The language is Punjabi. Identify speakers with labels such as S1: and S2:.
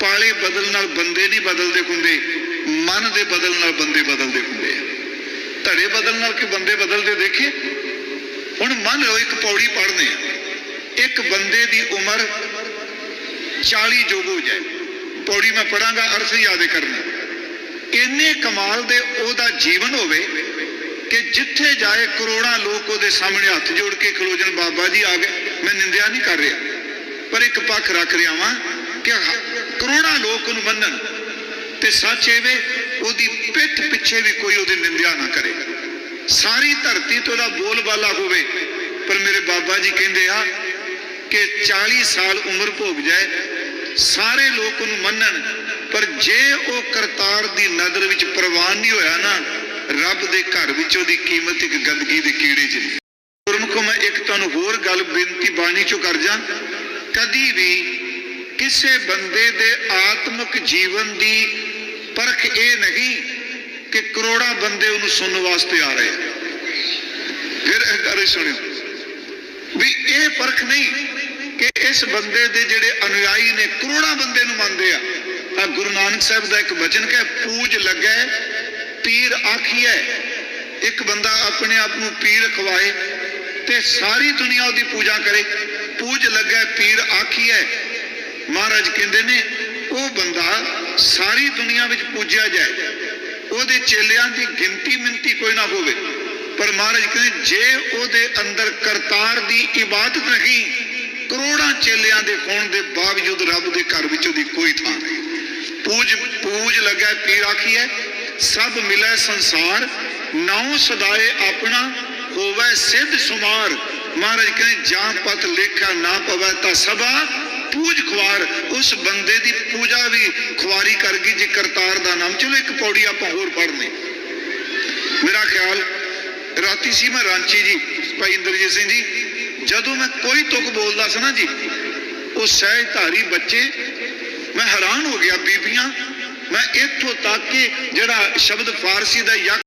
S1: ਪਾਲੇ ਬਦਲ ਨਾਲ ਬੰਦੇ ਨਹੀਂ ਬਦਲਦੇ ਹੁੰਦੇ, ਮਨ ਦੇ ਬਦਲ ਨਾਲ ਬੰਦੇ ਬਦਲਦੇ ਹੁੰਦੇ ਆ। ਧੜੇ ਬਦਲ ਨਾਲ ਕਿ ਬੰਦੇ ਬਦਲਦੇ ਦੇਖੇ? ਹੁਣ ਮੰਨ ਲਓ ਇੱਕ ਪੌੜੀ ਪੜ੍ਹਨੇ ਆ, ਇੱਕ ਬੰਦੇ ਦੀ ਉਮਰ 40 ਜੋਗ ਹੋ ਜਾਏ। ਪੌੜੀ ਮੈਂ ਪੜਾਂਗਾ ਅਰਥ ਯਾਦ ਕਰਨਾ। ਇੰਨੇ ਕਮਾਲ ਦੇ ਉਹਦਾ ਜੀਵਨ ਹੋਵੇ ਕਿ ਜਿੱਥੇ ਜਾਏ ਕਰੋੜਾਂ ਲੋਕ ਉਹਦੇ ਸਾਹਮਣੇ ਹੱਥ ਜੋੜ ਕੇ ਖਲੋ ਬਾਬਾ ਜੀ ਆ ਗਏ। ਮੈਂ ਨਿੰਦਿਆ ਨਹੀਂ ਕਰ ਰਿਹਾ, ਪਰ ਇੱਕ ਪੱਖ ਰੱਖ ਰਿਹਾ ਵਾਂ ਕਿ ਕਰੋੜਾਂ ਲੋਕ ਉਹਨੂੰ ਮੰਨਣ ਤੇ ਸੱਚ ਇਹ ਵੇ ਉਹਦੀ ਪਿੱਠ ਪਿੱਛੇ ਵੀ ਕੋਈ ਉਹਦੀ ਨਿੰਦਿਆ ਨਾ ਕਰੇ। ਸਾਰੀ ਧਰਤੀ ਤੋਂ ਉਹਦਾ ਬੋਲਬਾਲਾ ਹੋਵੇ, ਪਰ ਮੇਰੇ ਬਾਬਾ ਜੀ ਕਹਿੰਦੇ ਆ ਕਿ 40 ਸਾਲ ਉਮਰ ਭੋਗ ਜਾਏ, ਸਾਰੇ ਲੋਕ ਉਹਨੂੰ ਮੰਨਣ, ਪਰ ਜੇ ਉਹ ਕਰਤਾਰ ਦੀ ਨਜ਼ਰ ਵਿੱਚ ਪ੍ਰਵਾਨ ਨਹੀਂ ਹੋਇਆ ਨਾ, ਰੱਬ ਦੇ ਘਰ ਵਿੱਚ ਉਹਦੀ ਕੀਮਤ ਇੱਕ ਗੰਦਗੀ ਦੇ ਕੀੜੇ ਜਿਹੀ ਗੁਰਮੁਖੋ, ਮੈਂ ਇੱਕ ਤੁਹਾਨੂੰ ਹੋਰ ਗੱਲ ਬੇਨਤੀ ਬਾਣੀ ਚੋਂ ਕਰ ਜਾ। ਕਦੀ ਵੀ ਕਿਸੇ ਬੰਦੇ ਦੇ ਆਤਮਿਕ ਜੀਵਨ ਦੀ ਪਰਖ ਇਹ ਨਹੀਂ ਕਿ ਕਰੋੜਾਂ ਬੰਦੇ ਉਹਨੂੰ ਸੁਣਨ ਵਾਸਤੇ ਆ ਰਹੇ ਫਿਰ ਇਹ ਗੱਲ ਸੁਣਿਓ ਵੀ ਇਹ ਪਰਖ ਨਹੀਂ ਕਿ ਇਸ ਬੰਦੇ ਦੇ ਜਿਹੜੇ ਅਨੁਯਾਈ ਨੇ ਕਰੋੜਾਂ ਬੰਦੇ ਨੂੰ ਮੰਨਦੇ ਆ। ਆ ਗੁਰੂ ਨਾਨਕ ਸਾਹਿਬ ਦਾ ਇੱਕ ਵਚਨ ਕਿ ਪੂਜ ਲੱਗੈ, ਪੀਰ ਆਖੀਐ, ਇੱਕ ਬੰਦਾ ਆਪਣੇ ਆਪ ਨੂੰ ਪੀਰ ਖਵਾਏ ਤੇ ਸਾਰੀ ਦੁਨੀਆ ਉਹਦੀ ਪੂਜਾ ਕਰੇ। ਪੂਜ ਲੱਗੈ, ਪੀਰ ਆਖੀਐ ਮਹਾਰਾਜ ਕਹਿੰਦੇ ਨੇ, ਉਹ ਬੰਦਾ ਸਾਰੀ ਦੁਨੀਆ ਵਿੱਚ ਪੂਜਿਆ ਜਾਏ, ਉਹਦੇ ਚੇਲਿਆਂ ਦੀ ਗਿਣਤੀ ਮਿੰਤੀ ਕੋਈ ਨਾ ਹੋਵੇ। ਪਰ ਮਹਾਰਾਜ ਕਹਿੰਦੇ, ਜੇ ਉਹਦੇ ਅੰਦਰ ਕਰਤਾਰ ਦੀ ਇਬਾਦਤ ਨਹੀਂ, ਕਰੋੜਾਂ ਚੇਲਿਆਂ ਦੇ ਹੋਣ ਦੇ ਬਾਵਜੂਦ ਰੱਬ ਦੇ ਘਰ ਵਿੱਚ ਉਹਦੀ ਕੋਈ ਥਾਂ ਨਹੀਂ। ਪੂਜ ਪੂਜ ਲੱਗਾ ਪੀ ਆਖੀਐ, ਸਭ ਮਿਲੈ ਸੰਸਾਰ ਨਾਉ ਸਦਾਏ ਆਪਣਾ, ਹੋਵੇ ਸਿੱਧ ਸੁਮਾਰ। ਮਹਾਰਾਜ ਕਹਿੰਦੇ, ਜਾਂ ਪਤ ਲੇਖਾ ਨਾ ਪਵੇ ਤਾਂ ਸਭਾ ਪੂਜ ਖਵਾਰ ਉਸ ਬੰਦੇ ਦੀ ਪੂਜਾ ਵੀ ਖੁਆਰੀ ਕਰ ਗਈ ਜੇ ਕਰਤਾਰ ਦਾ ਨਾਮ। ਚਲੋ ਇੱਕ ਪੌੜੀ ਆਪਾਂ ਹੋਰ ਪੜ੍ਹਨੇ ਮੇਰਾ ਖਿਆਲ, ਰਾਤੀ ਸੀ ਮੈਂ ਰਾਂਚੀ ਜੀ, ਭਾਈ ਇੰਦਰਜੀਤ ਸਿੰਘ ਜੀ। ਜਦੋਂ ਮੈਂ ਕੋਈ ਤੁਕ ਬੋਲਦਾ ਸੀ ਨਾ ਜੀ, ਉਹ ਸਹਿਜਧਾਰੀ ਬੱਚੇ, ਮੈਂ ਹੈਰਾਨ ਹੋ ਗਿਆ ਬੀਬੀਆਂ। ਮੈਂ ਇੱਥੋਂ ਤੱਕ ਕਿ ਜਿਹੜਾ ਸ਼ਬਦ ਫਾਰਸੀ ਦਾ